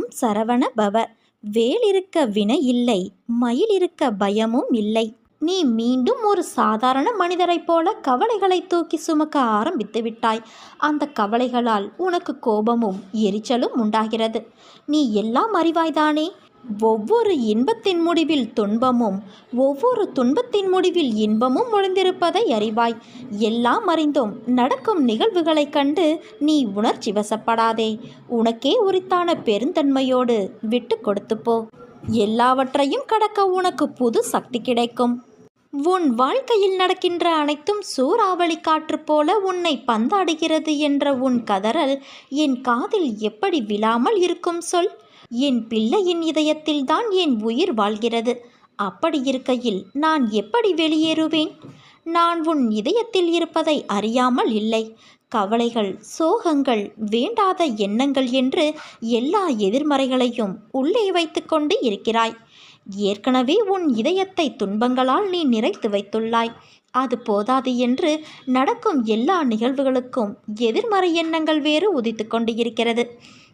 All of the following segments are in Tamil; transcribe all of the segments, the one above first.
ஓம் சரவண பவ. வேல் இருக்க வினை இல்லை மயில் இருக்க பயமும் இல்லை. நீ மீண்டும் ஒரு சாதாரண மனிதரைப் போல கவலைகளை தூக்கி சுமக்க ஆரம்பித்து விட்டாய். அந்த கவலைகளால் உனக்கு கோபமும் எரிச்சலும் உண்டாகிறது. நீ எல்லாம் அறிவாய்தானே? ஒவ்வொரு இன்பத்தின் முடிவில் துன்பமும் ஒவ்வொரு துன்பத்தின் முடிவில் இன்பமும் ஒளிந்திருப்பதை அறிவாய். எல்லாம் அறிந்தும் நடக்கும் நிகழ்வுகளைக் கண்டு நீ உணர்ச்சி வசப்படாதே. உனக்கே உரித்தான பெருந்தன்மையோடு விட்டு கொடுத்து போ. எல்லாவற்றையும் கடக்க உனக்கு புது சக்தி கிடைக்கும். உன் வாழ்க்கையில் நடக்கின்ற அனைத்தும் சூறாவளி காற்று போல உன்னை பந்தாடுகிறது என்ற உன் கதறல் என் காதில் எப்படி விழாமல் இருக்கும் சொல்? என் பிள்ளையின் இதயத்தில்தான் என் உயிர் வாழ்கிறது. அப்படி இருக்கையில் நான் எப்படி வெளியேறுவேன்? நான் உன் இதயத்தில் இருப்பதை அறியாமல் இல்லை. கவலைகள் சோகங்கள் வேண்டாத எண்ணங்கள் என்று எல்லா எதிர்மறைகளையும் உள்ளே வைத்துக்கொண்டு இருக்கிறாய். ஏற்கனவே உன் இதயத்தை துன்பங்களால் நீ நிறைத்து வைத்துள்ளாய். அது போதாது என்று நடக்கும் எல்லா நிகழ்வுகளுக்கும் எதிர்மறை எண்ணங்கள் வேறு உதித்து கொண்டு இருக்கிறது.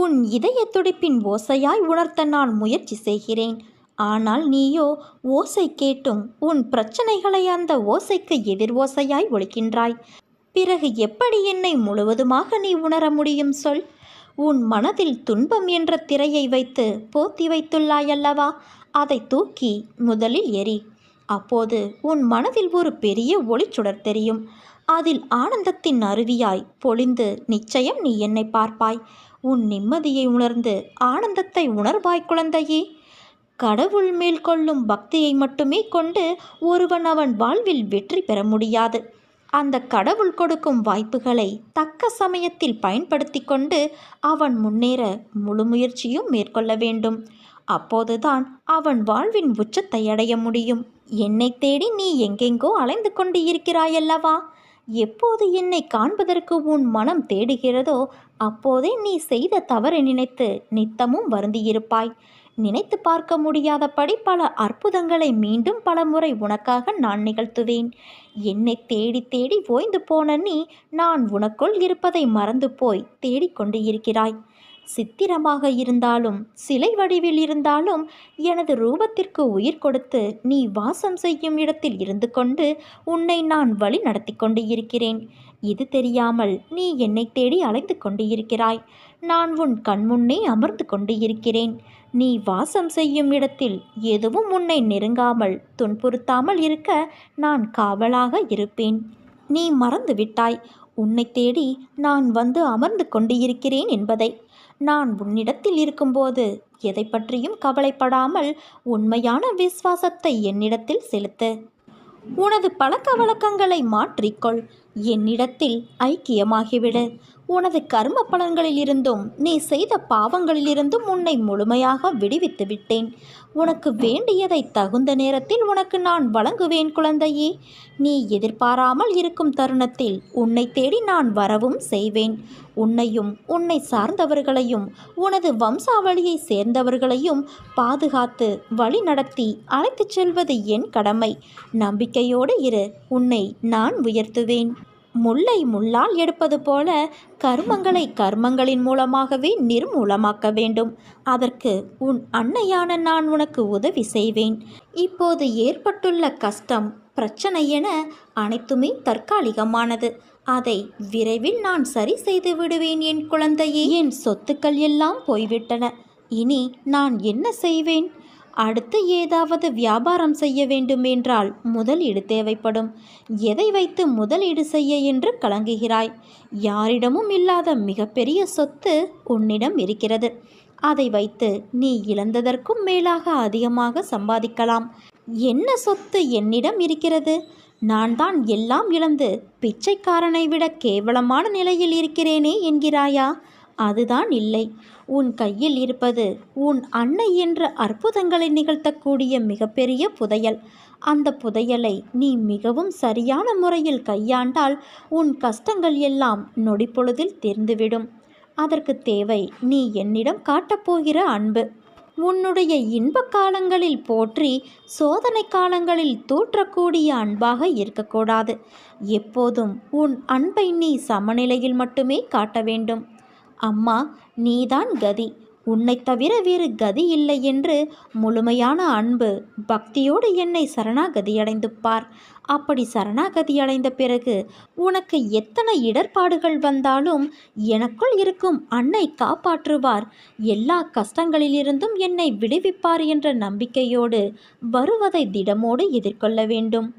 உன் இதய துடிப்பின் ஓசையாய் உணர்த்த நான் முயற்சி செய்கிறேன். ஆனால் நீயோ ஓசை கேட்டும் உன் பிரச்சனைகளை அந்த ஓசைக்கு எதிர் ஓசையாய் ஒழிக்கின்றாய். பிறகு எப்படி என்னை முழுவதுமாக நீ உணர முடியும் சொல். உன் மனதில் துன்பம் என்ற திரையை வைத்து போத்தி வைத்துள்ளாயல்லவா அதை தூக்கி முதலில் எரி அப்போது உன் மனதில் ஒரு பெரிய ஒளிச்சுடர் தெரியும். அதில் ஆனந்தத்தின் அருவியாய் பொழிந்து நிச்சயம் நீ என்னை பார்ப்பாய். உன் நிம்மதியை உணர்ந்து ஆனந்தத்தை உணர்வாய் குழந்தையே. கடவுள் மேல் கொள்ளும் பக்தியை மட்டுமே கொண்டு ஒருவன் அவன் வாழ்வில் வெற்றி பெற முடியாது. அந்த கடவுள் கொடுக்கும் வாய்ப்புகளை தக்க சமயத்தில் பயன்படுத்தி கொண்டு அவன் முன்னேற முழு முயற்சியும் மேற்கொள்ள வேண்டும். அப்போதுதான் அவன் வாழ்வின் உச்சத்தை அடைய முடியும். என்னை தேடி நீ எங்கெங்கோ அலைந்து கொண்டு இருக்கிறாயல்லவா எப்போது என்னை காண்பதற்கு உன் மனம் தேடுகிறதோ அப்போதே நீ செய்த தவறை நினைத்து நித்தமும் வருந்தியிருப்பாய். நினைத்து பார்க்க முடியாதபடி பல அற்புதங்களை மீண்டும் பல முறை உனக்காக நான் நிகழ்த்துவேன். என்னை தேடி தேடி ஓய்ந்து போன நீ நான் உனக்குள் இருப்பதை மறந்து போய் தேடிக்கொண்டு இருக்கிறாய். சித்திரமாக இருந்தாலும் சிலை வடிவில் இருந்தாலும் எனது ரூபத்திற்கு உயிர் கொடுத்து நீ வாசம் செய்யும் இடத்தில் இருந்து கொண்டு உன்னை நான் வழி நடத்தி கொண்டு இருக்கிறேன் இது தெரியாமல் நீ என்னை தேடி அலைந்து கொண்டு இருக்கிறாய் நான் உன் கண்முன்னே அமர்ந்து கொண்டு இருக்கிறேன் நீ வாசம் செய்யும் இடத்தில் எதுவும் உன்னை நெருங்காமல் துன்புறுத்தாமல் இருக்க நான் காவலாக இருப்பேன். நீ மறந்துவிட்டாய். உன்னை தேடி நான் வந்து அமர்ந்து கொண்டு இருக்கிறேன் என்பதை. நான் உன்னிடத்தில் இருக்கும்போது எதை பற்றியும் கவலைப்படாமல் உண்மையான விசுவாசத்தை என்னிடத்தில் செலுத்து. உனது பழக்க வழக்கங்களை மாற்றிக்கொள். என்னிடத்தில் ஐக்கியமாகிவிடு. உனது கர்ம பலன்களிலிருந்தும் நீ செய்த பாவங்களிலிருந்தும் உன்னை முழுமையாக விடுவித்து விட்டேன். உனக்கு வேண்டியதை தகுந்த நேரத்தில் உனக்கு நான் வழங்குவேன் குழந்தையே. நீ எதிர்பாராமல் இருக்கும் தருணத்தில் உன்னை தேடி நான் வரவும் செய்வேன். உன்னையும் உன்னை சார்ந்தவர்களையும் உனது வம்சாவளியை சேர்ந்தவர்களையும் பாதுகாத்து வழி நடத்தி அழைத்துச் செல்வது என் கடமை. நம்பிக்கையோடு இரு உன்னை நான் உயர்த்துவேன். முல்லை முள்ளால் எடுப்பது போல கர்மங்களை கர்மங்களின் மூலமாகவே நிர்மூலமாக்க வேண்டும். அதற்கு உன் அன்னையான நான் உனக்கு உதவி செய்வேன். இப்போது ஏற்பட்டுள்ள கஷ்டம் பிரச்சனை என அனைத்துமே தற்காலிகமானது. அதை விரைவில் நான் சரி செய்து விடுவேன் என் குழந்தையே. என் சொத்துக்கள் எல்லாம் போய்விட்டன. இனி நான் என்ன செய்வேன்? அடுத்து ஏதாவது வியாபாரம் செய்ய வேண்டும் என்றால் முதலீடு தேவைப்படும். எதை வைத்து முதலீடு செய்ய என்று கலங்குகிறாய்? யாரிடமும் இல்லாத மிகப்பெரிய சொத்து உன்னிடம் இருக்கிறது. அதை வைத்து நீ இழந்ததற்கும் மேலாக அதிகமாக சம்பாதிக்கலாம். என்ன சொத்து என்னிடம் இருக்கிறது? நான் தான் எல்லாம் இழந்து பிச்சைக்காரனை விட கேவலமான நிலையில் இருக்கிறேனே என்கிறாயா? அதுதான் இல்லை. உன் கையில் இருப்பது உன் அன்னை என்ற அற்புதங்களை நிகழ்த்தக்கூடிய மிகப்பெரிய புதையல். அந்த புதையலை நீ மிகவும் சரியான முறையில் கையாண்டால் உன் கஷ்டங்கள் எல்லாம் நொடிப்பொழுதில் தீர்ந்துவிடும். அதற்கு தேவை நீ என்னிடம் காட்டப்போகிற அன்பு. உன்னுடைய இன்ப காலங்களில் போற்றி சோதனை காலங்களில் தூற்றக்கூடிய அன்பாக இருக்கக்கூடாது. எப்போதும் உன் அன்பை நீ சமநிலையில் மட்டுமே காட்ட வேண்டும். அம்மா நீதான் கதி. உன்னை தவிர வேறு கதி இல்லை என்று முழுமையான அன்பு பக்தியோடு என்னை சரணாகதியடைந்து பார். அப்படி சரணாகதி அடைந்த பிறகு உனக்கு எத்தனை இடர்பாடுகள் வந்தாலும் எனக்குள் இருக்கும் அன்னை காப்பாற்றுவார். எல்லா கஷ்டங்களிலிருந்தும் என்னை விடுவிப்பார் என்ற நம்பிக்கையோடு வருவதை திடமோடு எதிர்கொள்ள வேண்டும்.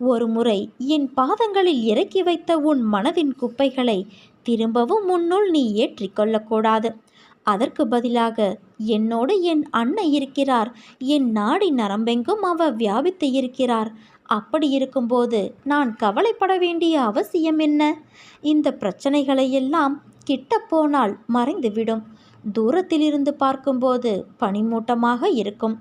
ஒரு முறை என் பாதங்களில் இறக்கி வைத்த உன் மனதின் குப்பைகளை திரும்பவும் முன்னுள் நீ ஏற்றிக்கொள்ளக்கூடாது அதற்கு பதிலாக என்னோடு என் அண்ணன் இருக்கிறார். என் நாடி நரம்பெங்கும் அவர் வியாபித்து இருக்கிறார். அப்படி இருக்கும்போது நான் கவலைப்பட வேண்டிய அவசியம் என்ன? இந்த பிரச்சனைகளை எல்லாம் கிட்ட போனால் மறைந்துவிடும். தூரத்திலிருந்து பார்க்கும்போது பனிமூட்டமாக இருக்கும்.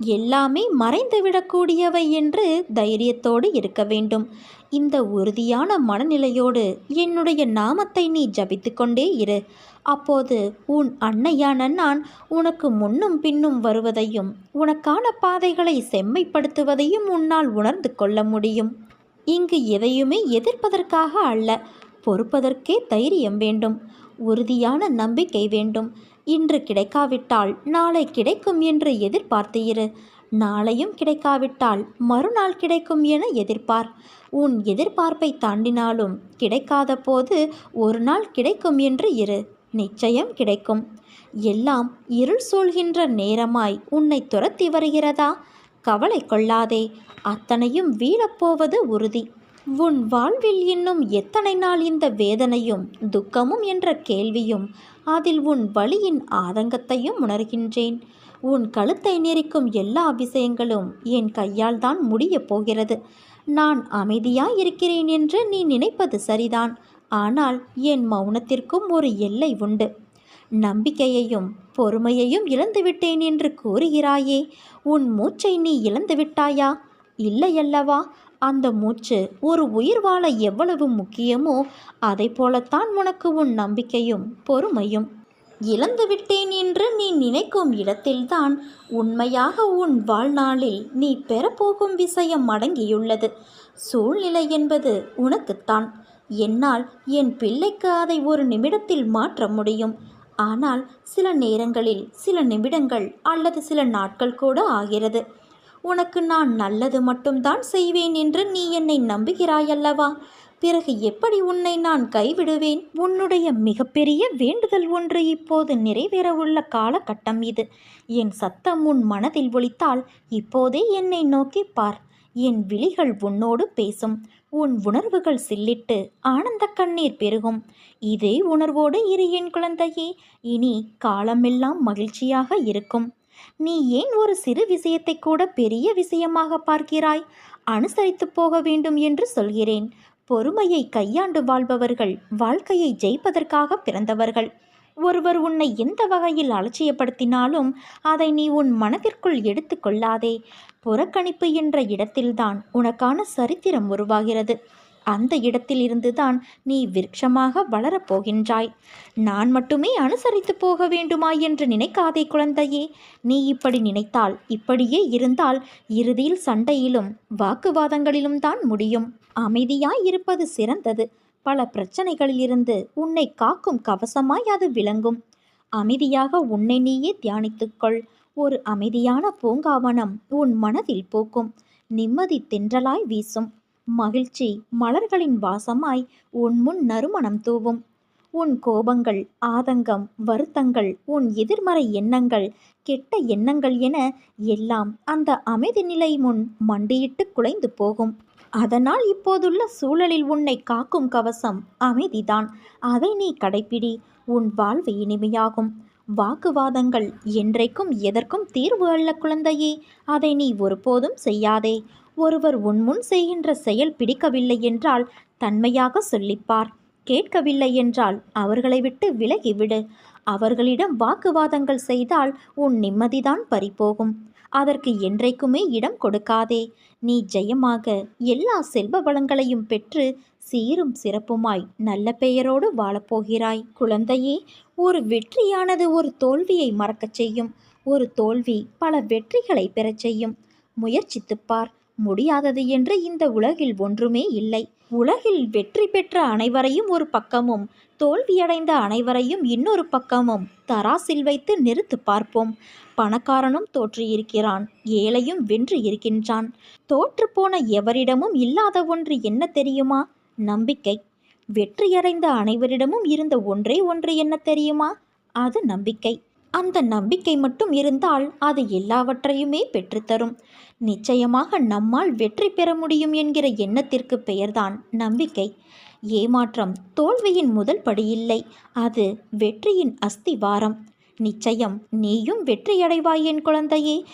எல்லாமே மறைந்துவிடக்கூடியவை என்று தைரியத்தோடு இருக்க வேண்டும். இந்த உறுதியான மனநிலையோடு என்னுடைய நாமத்தை நீ ஜபித்து கொண்டே இரு. அப்போது உன் அன்னையான நான் உனக்கு முன்னும் பின்னும் வருவதையும் உனக்கான பாதைகளை செம்மைப்படுத்துவதையும் உன்னால் உணர்ந்து கொள்ள முடியும். இங்கு எதையுமே எதிர்ப்பதற்காக அல்ல பொறுப்பதற்கே தைரியம் வேண்டும். உறுதியான நம்பிக்கை வேண்டும். இன்று கிடைக்காவிட்டால் நாளை கிடைக்கும் என்று எதிர்பார்த்து இரு. நாளையும் கிடைக்காவிட்டால் மறுநாள் கிடைக்கும் என எதிர்பார். உன் எதிர்பார்ப்பை தாண்டினாலும் கிடைக்காத போது ஒரு நாள் கிடைக்கும் என்று இரு. நிச்சயம் கிடைக்கும். எல்லாம் இருள் சூழ்கின்ற நேரமாய் உன்னை துரத்தி வருகிறதா? கவலை கொள்ளாதே. அத்தனையும் வீழப்போவது உறுதி. உன் வாழ்வில் இன்னும் எத்தனை நாள் இந்த வேதனையும் துக்கமும் என்ற கேள்வியும் அதில் உன் வழியின் ஆதங்கத்தையும் உணர்கின்றேன். உன் கழுத்தை நெரிக்கும் எல்லா விஷயங்களும் என் கையால் தான் முடியப் போகிறது. நான் அமைதியாக இருக்கிறேன் என்று நீ நினைப்பது சரிதான். ஆனால் என் மௌனத்திற்கும் ஒரு எல்லை உண்டு. நம்பிக்கையையும் பொறுமையையும் இழந்துவிட்டேன் என்று கூறுகிறாயே. உன் மூச்சை நீ இழந்துவிட்டாயா? இல்லையல்லவா? அந்த மூச்சு ஒரு உயிர் வாழ எவ்வளவு முக்கியமோ அதை போலத்தான் உனக்கு உன் நம்பிக்கையும் பொறுமையும். இழந்துவிட்டேன் என்று நீ நினைக்கும் இடத்தில்தான் உண்மையாக உன் வாழ்நாளில் நீ பெறப்போகும் விஷயம் அடங்கியுள்ளது. சூழ்நிலை என்பது உனக்குத்தான். என்னால் என் பிள்ளைக்கு அதை ஒரு நிமிடத்தில் மாற்ற முடியும். ஆனால் சில நேரங்களில் சில நிமிடங்கள் அல்லது சில நாட்கள் கூட ஆகிறது. உனக்கு நான் நல்லது மட்டும்தான் செய்வேன் என்று நீ என்னை நம்புகிறாயல்லவா? பிறகு எப்படி உன்னை நான் கைவிடுவேன்? உன்னுடைய மிகப்பெரிய வேண்டுதல் ஒன்று இப்போது நிறைவேறவுள்ள காலகட்டம் இது. என் சத்தம் உன் மனதில் ஒலித்தால் இப்போதே என்னை நோக்கி பார். என் விழிகள் உன்னோடு பேசும். உன் உணர்வுகள் சில்லிட்டு ஆனந்த கண்ணீர் பெருகும். இதே உணர்வோடு இரு என் குழந்தையே. இனி காலமெல்லாம் மகிழ்ச்சியாக இருக்கும். நீ ஏன் ஒரு சிறு விஷயத்தை கூட பெரிய விஷயமாக பார்க்கிறாய்? அனுசரித்து போக வேண்டும் என்று சொல்கிறேன். பொறுமையை கையாண்டு வாழ்பவர்கள் வாழ்க்கையை ஜெயிப்பதற்காக பிறந்தவர்கள். ஒருவர் உன்னை எந்த வகையில் அலட்சியப்படுத்தினாலும் அதை நீ உன் மனதிற்குள் எடுத்துக்கொள்ளாதே புறக்கணிப்பு என்ற இடத்தில்தான் உனக்கான சரித்திரம் உருவாகிறது. அந்த இடத்தில் இருந்துதான் நீ விருட்சமாக வளரப்போகின்றாய். நான் மட்டுமே அனுசரித்து போக வேண்டுமா என்று நினைக்காதே குழந்தையே. நீ இப்படி நினைத்தால் இப்படியே இருந்தால் இறுதியில் சண்டையிலும் வாக்குவாதங்களிலும் தான் முடியும். அமைதியாய் இருப்பது சிறந்தது. பல பிரச்சனைகளிலிருந்து உன்னை காக்கும் கவசமாய் அது விளங்கும். அமைதியாக உன்னை நீயே தியானித்துக்கொள் ஒரு அமைதியான பூங்காவனம் உன் மனதில் பூக்கும். நிம்மதி தென்றலாய் வீசும். மகிழ்ச்சி மலர்களின் வாசமாய் உன் முன் நறுமணம் தூவும். உன் கோபங்கள் ஆதங்கம் வருத்தங்கள் உன் எதிர்மறை எண்ணங்கள் கெட்ட எண்ணங்கள் என எல்லாம் அந்த அமைதி நிலை முன் மண்டியிட்டு குலைந்து போகும். அதனால் இப்போதுள்ள சூழலில் உன்னை காக்கும் கவசம் அமைதிதான். அதை நீ கடைப்பிடி. உன் வாழ்வு இனிமையாகும். வாக்குவாதங்கள் என்றைக்கும் எதற்கும் தீர்வு அல்ல குழந்தையே. அதை நீ ஒருபோதும் செய்யாதே. ஒருவர் உன்முன் செய்கின்ற செயல் பிடிக்கவில்லை என்றால் தன்மையாக சொல்லிப்பார். கேட்கவில்லை என்றால் அவர்களை விட்டு விலகிவிடு அவர்களிடம் வாக்குவாதங்கள் செய்தால் உன் நிம்மதிதான் பறிபோகும். அதற்கு என்றைக்குமே இடம் கொடுக்காதே. நீ ஜெயமாக எல்லா செல்வ வளங்களையும் பெற்று சீரும் சிறப்புமாய் நல்ல பெயரோடு வாழப்போகிறாய். குழந்தையே ஒரு வெற்றியானது ஒரு தோல்வியை மறக்கச் செய்யும். ஒரு தோல்வி பல வெற்றிகளை பெறச் செய்யும். முயற்சித்துப்பார் முடியாதது என்று இந்த உலகில் ஒன்றுமே இல்லை. உலகில் வெற்றி பெற்ற அனைவரையும் ஒரு பக்கமும் தோல்வியடைந்த அனைவரையும் இன்னொரு பக்கமும் தராசில் வைத்து நிறுத்து பார்ப்போம். பணக்காரனும் தோற்று இருக்கிறான் ஏழையும் வென்று இருக்கின்றான். தோற்றுப்போன எவரிடமும் இல்லாத ஒன்று என்ன தெரியுமா? நம்பிக்கை. வெற்றியடைந்த அனைவரிடமும் இருந்த ஒன்றே ஒன்று என்ன தெரியுமா? அது நம்பிக்கை. அந்த நம்பிக்கை மட்டும் இருந்தால் அது எல்லாவற்றையுமே பெற்றுத்தரும் நிச்சயமாக நம்மால் வெற்றி பெற முடியும் என்கிற எண்ணத்திற்கு பெயர்தான் நம்பிக்கை. ஏமாற்றம் தோல்வியின் முதல் படியில்லை அது வெற்றியின் அஸ்திவாரம். நிச்சயம் நீயும் வெற்றியடைவாய் என் குழந்தையே.